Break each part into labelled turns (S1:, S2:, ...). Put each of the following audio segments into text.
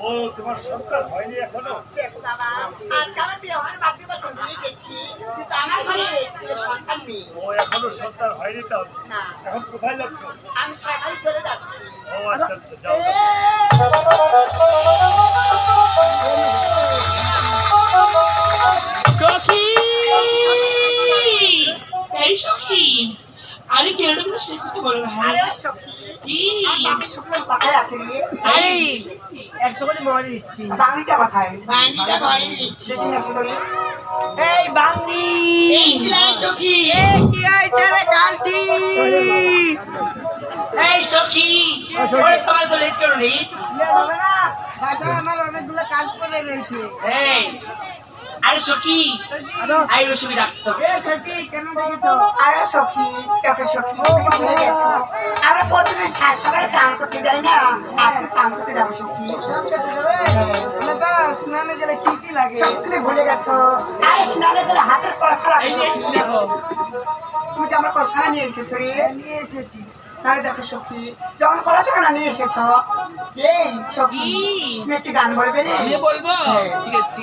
S1: ও তোমার সন্তান হয়নি এখনও?
S2: দেখো বাবা আজকে আমার বিয়ে হওয়ার বাকি বছর দিয়ে গেছি কিন্তু আমার ঘরে সন্তান নেই
S1: ও এখনও সন্তান হয়নি তাহলে?
S2: না।
S1: এখন কোথায় যাচ্ছ?
S2: আমি সকালে চলে যাচ্ছি।
S1: ও আচ্ছা আচ্ছা যাও।
S3: সখী! এই সখী! আরে কেন সে কথা বলো না?
S2: আরে সখী।
S4: একশো করে মরে আমার অনেকগুলো কাজ করে রয়েছে
S3: এই আরে সখী আই রসুমি ডাকতে
S2: আরে সখী কাকে সখী ভুলে গেছো। আমরা প্রতিদিন সাত সকালে চান করতে যাই না আজকে চান করতে যাব সখী।
S4: স্নান গেলে কি কি লাগে?
S2: তুমি ভুলে গেছো। আরে স্নানে গেলে হাতের লাগে তুমি তো আমার কলসা নিয়ে এসেছ
S4: নিয়ে এসেছি।
S2: তাহলে দেখো সখী যখন কলসা নিয়ে এসেছ এই সখী তুমি একটি গান বলবে রে?
S3: বলব? ঠিক আছে।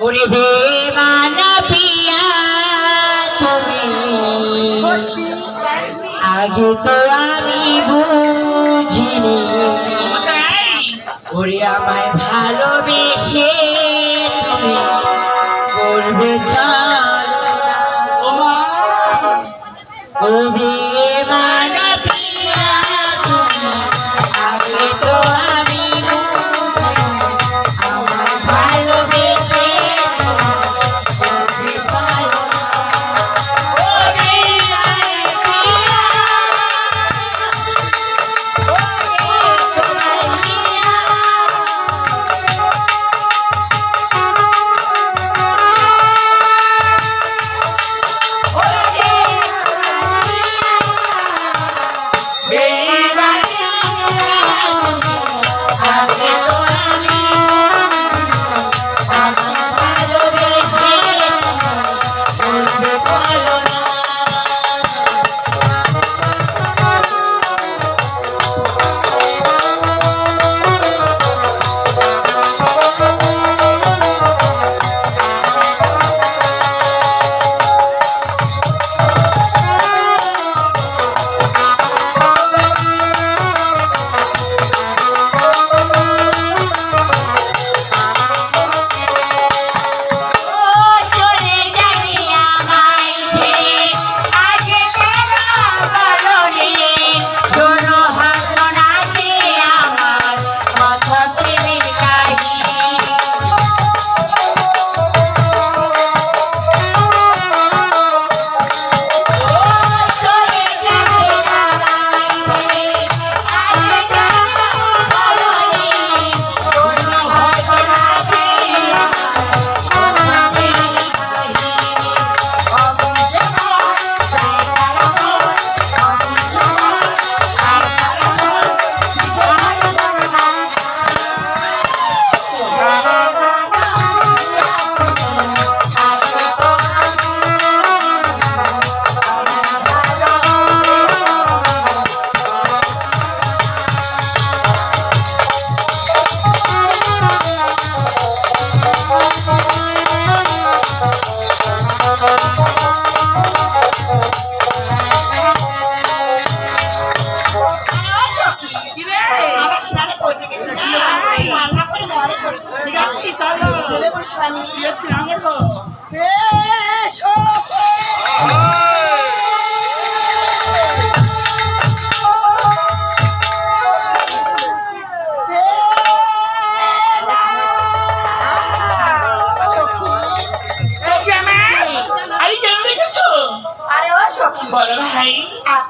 S3: ওরে বেমানা পিয়া তুমি। আগে তো আমি বুঝিনি। ওরে আমায়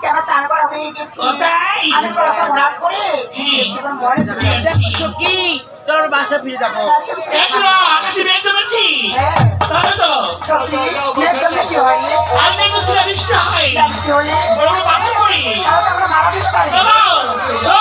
S2: আমার চান করা হয়ে গেছে।
S3: তাই?
S2: আমি কড়াটা ভরাট করে। গেছি, এবার মরে চলে
S5: বাসা ফিরে যাব
S3: এসো আকাশে মেঘ কমেছি
S2: হ্যাঁ,
S3: তাহলে তো
S2: সত্যি, মেয়ের জন্য হয়?
S3: বড় বাসা করি। চলো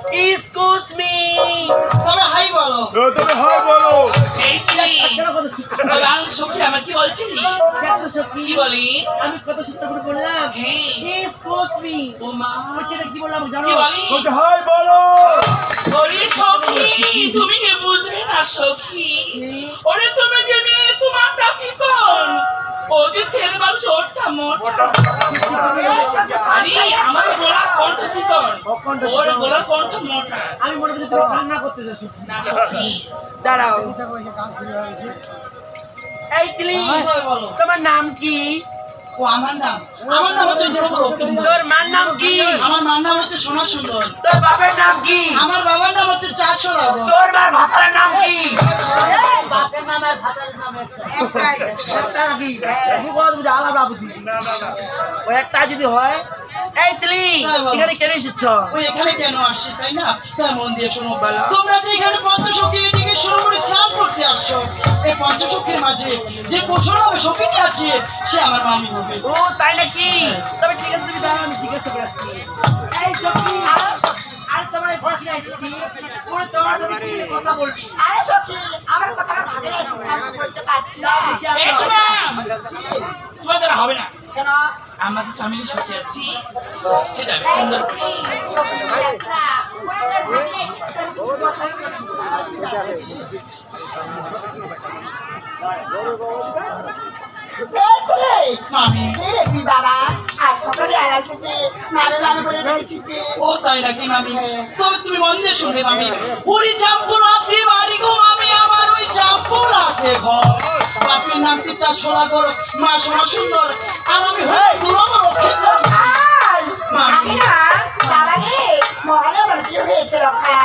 S5: এক্সকিউজ মি তবে হাই বলো।
S1: ও তুমি বলো।
S3: এই ছিলি
S5: কেন কত শিক্ষা
S3: বাং সখী আমার কি বলছিলি কি বলি?
S5: আমি কত শিক্ষা করে বললাম?
S3: হ্যাঁ।
S5: এক্সকিউজ মি
S3: ও মা।
S5: কি বললাম জানো?
S1: বলতে হয় বলো।
S3: ওরে সখী তুমি কি বুঝবে না সখী? ওরে তুমি যে মেয়ে তোমারটা চিকন ও যে ছেলে মানুষ ওরটা মোটা। আরে আমার
S5: আমি মনে করি তুমি কান্না করতেছো সখী। দাঁড়াও। এই তোমার নাম কি?
S6: ও আমার নাম। আমার নাম হচ্ছে
S5: তোর মার নাম কি?
S6: আমার মার নাম হচ্ছে সোনা সুন্দর।
S5: তোর বাবার নাম কি?
S6: আমার বাবার নাম হচ্ছে চারশো
S5: তোর মার ভাতার নাম কি। একটা আলাদা বুঝি যদি হয় এই চিলি এখানে কেন এসেছ?
S6: এখানে কেন আসছে তাই না? তাই মন দিয়ে শোনো বেলা। তোমরা যে এখানে পঞ্চশক্তি এদিকে শুরু করে স্নান করতে আসছো এই পঞ্চশক্তির মাঝে যে পোষণ হবে আছে সে আমার মামি হবে
S5: ও তাই নাকি? তবে ঠিক আছে তুমি দাঁড়াও আমি জিজ্ঞাসা করে আসছি। এই সখী আর তোমার ঘর এসেছি। ওরা তোমার সাথে কি কথা বলবি?
S2: আরে সখী, আমার কথাটা ভাগে এসেছে, আমি বলতে পারছি না।
S3: এই শোনা তোমার দ্বারা হবে না।
S2: কেন?
S3: আমাকে চামিলি সখী আছি। সে যাবে সুন্দর।
S2: সখী, কি
S6: ও তাই নাকি মামি? তবে তুমি মন দিয়ে শুনবে মামি ওরি চাম্পুলাতে বাড়ি গো মামি আমার ওই চাম্পুলাতে ঘর। বাপের নাম পিচ্ছা ছোলা কর মা সোনা সুন্দর। আর আমি হয়ে দুরম রক্ষিত। মামি।
S2: না, বাবা রে, মহলে ভর্তি হয়েছে রক্ষা।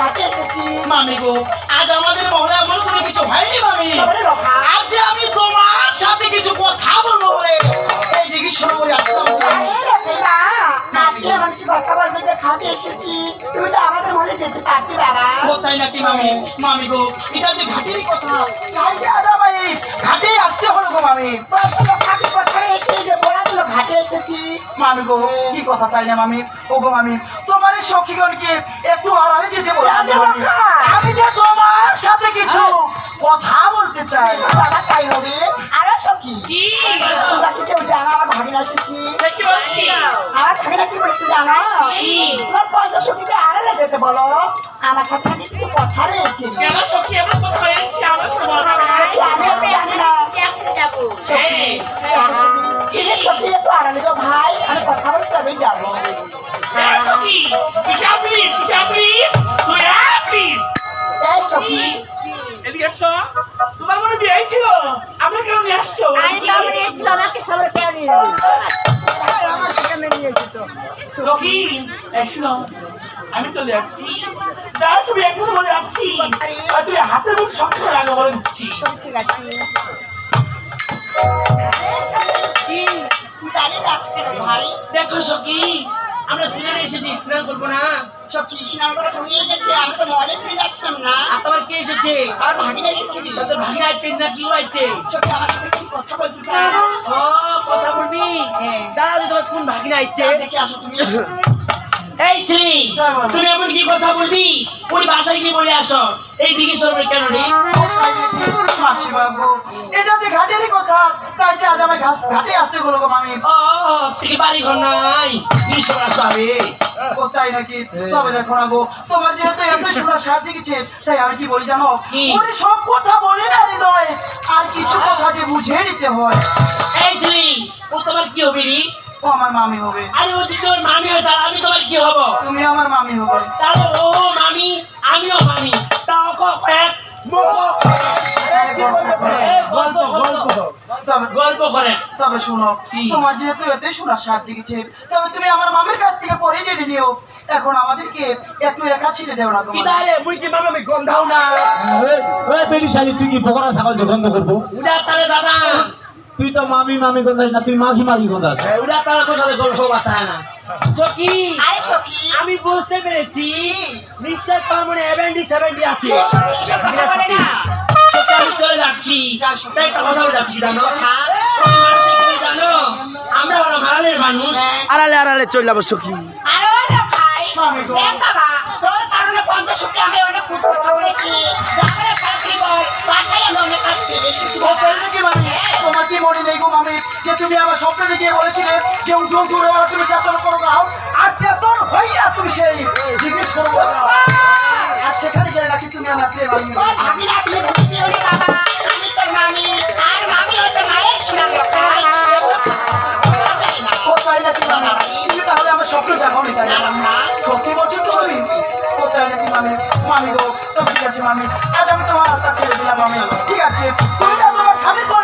S2: ঘাটে এসেছিস।
S6: মামি গো আজ আমাদের মহলে এমন কোনো কিছু হয়নি মামি। আজ আমি তোমার সাথে কিছু কথা বলব বলে এই দিকে শুরু করে আসলাম। মামি মামি? গো এটা যে ঘাটেরই কথা। ভাই ঘাটে আসতে হলো গো মামি।
S2: যে ঘাটে।
S6: মামি গো কি কথা তাই না মামি ও গো মামি তোমার সখীগণকে একটু আড়ালে যেতে বলো আমি যে তোমার সাথে কিছু কথা বলতে চাই
S2: বাবা তাই হবে। সখী,
S3: কি
S2: তোমরা কি কেউ জানো আমার ভাগিনা
S3: কি বলছি
S2: আমার ভাগিনা কি বলতে জানো? তোমার পয়সা সখীকে আড়ালে যেতে বলো। আমার সাথে কিছু কথা রয়েছে।
S3: কেন সখী আমরা কথা হয়েছি আমার সাথে বলা হবে না
S2: আরে আমিও জানি না।
S3: এই,
S2: এই সখী একটু আড়ালে যাও ভাই। আমি কথা বলতে তবেই যাব।
S3: সখী কিসা প্লিজ কিসা প্লিজ প্লিজ
S2: সখী,
S3: এদিকে তোমার মনে বিয়ে ছিল আমরা
S4: আমার সেখানে নিয়ে যেত
S3: আমি চলে যাচ্ছি। যার ছবি এখন বলে যাচ্ছি আর। হাতের মুখ শক্ত বলে দিচ্ছি।
S4: ঠিক আছে?
S5: দেখো সখী আমরা সিনেমা এসেছি স্নান করব না।
S2: গেছে। আমরা তো ফিরে যাচ্ছিলাম না।
S5: আর তোমার কে এসেছে
S2: আমার ভাগিনা
S5: এসেছে ভাঙা আছে না কি হয়েছে
S2: সখী, আমার সাথে কি কথা বলতে?
S5: ও কথা বলবি দাঁড়াও তোমার কোন ভাগিনা আইছে
S2: দেখে আসো তুমি।
S5: এই ছেলে তুমি এমন কি কথা বলবি? ওই বাসায় গিয়ে বলে আসো। এই দিকে সরবে কেন রে?
S1: এটা যে ঘাটেরই কথা তাই যে আজ আমার ঘাটে আসতে হলো গো মামি।
S5: ও বাড়ি ঘর নাই ঈশ্বর আসবে
S1: ও তাই নাকি? তবে দেখো না গো তোমার যেহেতু এত শোনা সাহায্য গেছে তাই আমি কি বলি জানো?
S5: কি?
S1: ওরে সব কথা বলে না হৃদয় আর কিছু কথা যে বুঝে নিতে হয়।
S5: এই ছেলে ও তোমার কি হবে রে?
S1: ও আমার মামি হবে।
S5: আরে ও যদি তোর মামি হয় তাহলে আমি তোমার কি হব?
S1: তুমি আমার মামি হবে।
S5: তাহলে ও মামি আমিও মামি। তাও কয়েক
S6: গল্প গল্প
S1: তবে
S5: গল্প করে।
S1: তবে শোনো তোমার যেহেতু এতে শোনা সাহায্য গেছে তবে তুমি আমার মামির কাছ থেকে পরে জেনে নিও। এখন আমাদেরকে একটু একা ছেড়ে দেও না
S5: কি দাঁড়ে মুই কি মামি গন্ধাও না।
S7: ওই বেরি শাড়ি তুই কি পকোড়া ছাগল গন্ধ করব?
S5: উড়া তালে দাদা।
S7: তুই তো মামি মামি গন্ধাস না? তুই মাঝি মাঝি গন্ধাস
S5: উড়া তালে কোন সাথে গল্প কথা না। সখি
S2: আরে সখী।
S5: আমি বুঝতে পেরেছি মিস্টার কর্মনে এভেন্টি সেভেন্টি আছে। আমি চলে যাচ্ছি। তাই একটা কথা যাচ্ছি জানো? মানুষ জানো? আমরা ওরা মারালের মানুষ। আড়ালে আড়ালে চলে যাব সখি।
S2: আরে ভাই বাবা তোর কারণে পঞ্চাশ আমি
S1: তুমি আমার স্বপ্নে গিয়ে বলেছিলে যে উঠো দূরে ওরা তুমি চেতন করো দাও আর চেতন হইয়া তুমি সেই জিজ্ঞেস করো দাও। আর সেখানে গেলে নাকি তুমি আমার
S2: বাবা। আমি
S1: তাহলে আমার স্বপ্ন না? সত্যি বলছো তো তুমি? তাই নাকি মামি? মামি গো ঠিক আছে মামি। আজ আমি তোমার হাতটা ছেড়ে দিলাম মামি। ঠিক আছে। তুমি করে আর